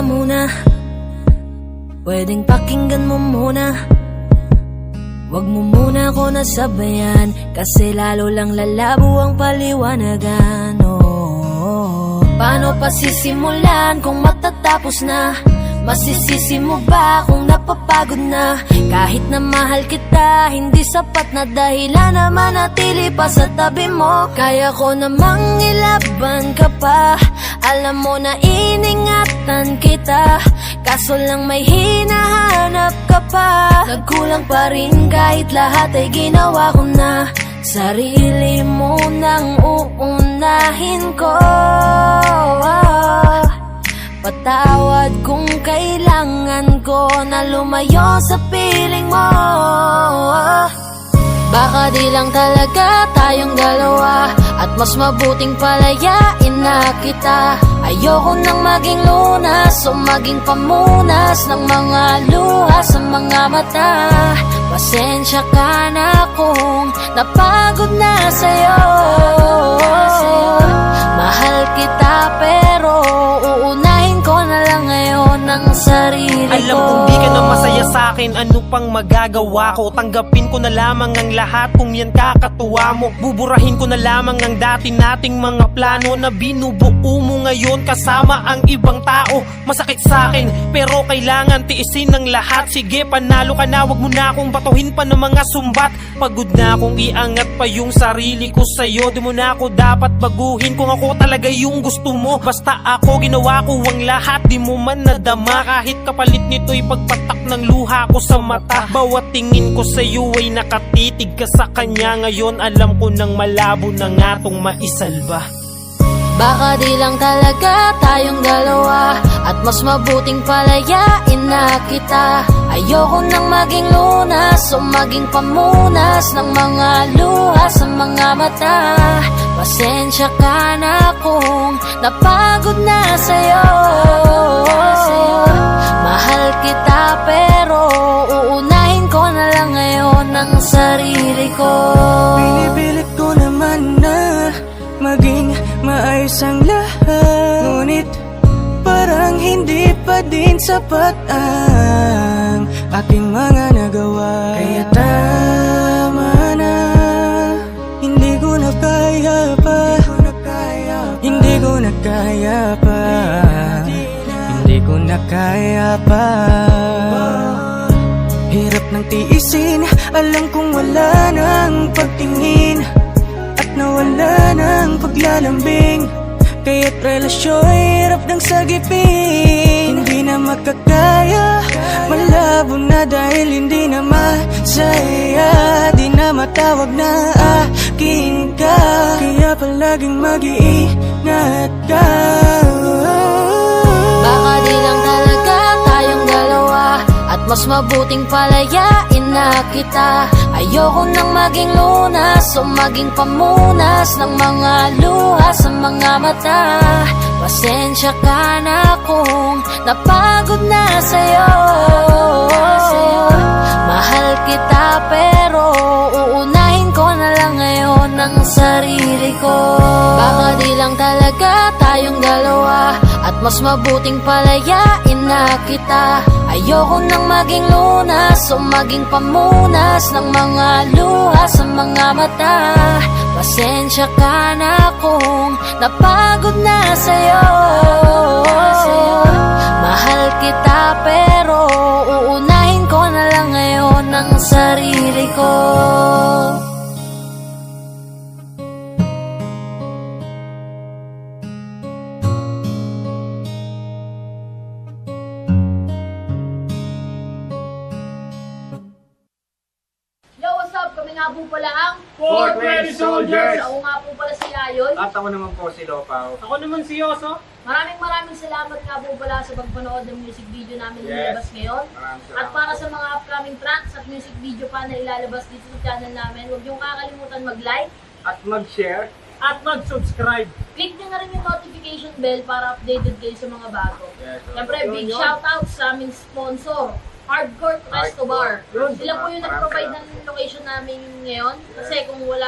muna Pwedeng pakinggan mo muna Huwag mo muna ako nasabayan Kasi lalo lang lalabo ang paliwanagan oh. Paano pa sisimulan kung matatapos na? Masisisi mo ba kung napapagod na? Kahit na mahal kita, hindi sapat na dahilan na manatili pa sa tabi mo. Kaya ko namang ilaban ka pa. Alam mo na iningatan kita. Kaso lang may hinahanap ka pa. Nagkulang pa rin kahit lahat ay ginawa ko na. Sarili mo nang uunahin ko kailangan ko na lumayo sa piling mo. Baka di lang talaga tayong dalawa At mas mabuting palayain na kita. Ayoko nang maging lunas o maging pamunas Ng mga luha sa mga mata. Pasensya ka na kung napagod na sa'yo sarili sa akin Ano pang magagawa ko? Tanggapin ko na lamang ang lahat. Kung yan kakatuwa mo Buburahin ko na lamang ang dati nating mga plano Na binubuo mo ngayon Kasama ang ibang tao. Masakit sa akin Pero kailangan tiisin ng lahat. Sige panalo ka na. Wag mo na akong batuhin pa ng mga sumbat. Pagod na akong iangat pa yung sarili ko sa'yo. Di mo na ako dapat baguhin Kung ako talaga yung gusto mo. Basta ako ginawa ko ang lahat. Di mo man nadama. Kahit kapalit nito'y pagpatak ng luha ko sa mata. Bawat tingin ko sa'yo ay nakatitig ka sa kanya. Ngayon alam ko nang malabo na nga tong maisalba. Baka di lang talaga tayong dalawa At mas mabuting palayain na kita. Ayoko nang maging lunas o maging pamunas Ng mga luha sa mga mata. Pasensya ka na kung napagod na sa'yo ko. Pinipilit ko naman na maging maayos ang lahat. Ngunit parang hindi pa din sapat ang aking mga nagawa. Kaya tama na, hindi ko na kaya pa. Hindi ko na kaya pa. Hindi ko na kaya pa Hirap ng tiisin Alam kong wala nang pagtingin. At nawala ng paglalambing Kaya't relasyon hirap ng sagipin. Hindi na makakaya Malabo na dahil hindi na masaya. Di na matawag na akin ka Kaya palaging mag-iingat ka mas mabuting palayain na kita. Ayoko nang maging lunas o maging pamunas Ng mga luha sa mga mata. Pasensya ka na kung napagod na sa'yo. Mahal kita pero uunahin ko na lang ngayon ang sarili ko. Baka di lang talaga tayong dalawa At mas mabuting palayain na kita Ayoko nang maging lunas o maging pamunas Ng mga luha sa mga mata. Pasensya ka na kung napagod na sa'yo. Mahal kita pero uunahin ko na lang ngayon ang sarili ko nga po pala ang 420 Soldiers! Ako nga po pala si Ayoy. At ako naman po si Lopaw. Ako naman si Yoso Maraming maraming salamat nga po pala sa pagpanood ng music video namin na Yes. nilabas ngayon. At para sa mga upcoming tracks at music video pa na ilalabas dito sa channel namin, huwag niyong kakalimutan mag-like. At mag-share. At mag-subscribe Click niyo na rin yung notification bell para updated kayo sa mga bago. Yes, so, Siyempre, big shoutout sa aming sponsor, Hardcore Resto Bar. Yun. Sila po yung Maraming nag-provide ng location namin ngayon. Kasi kung wala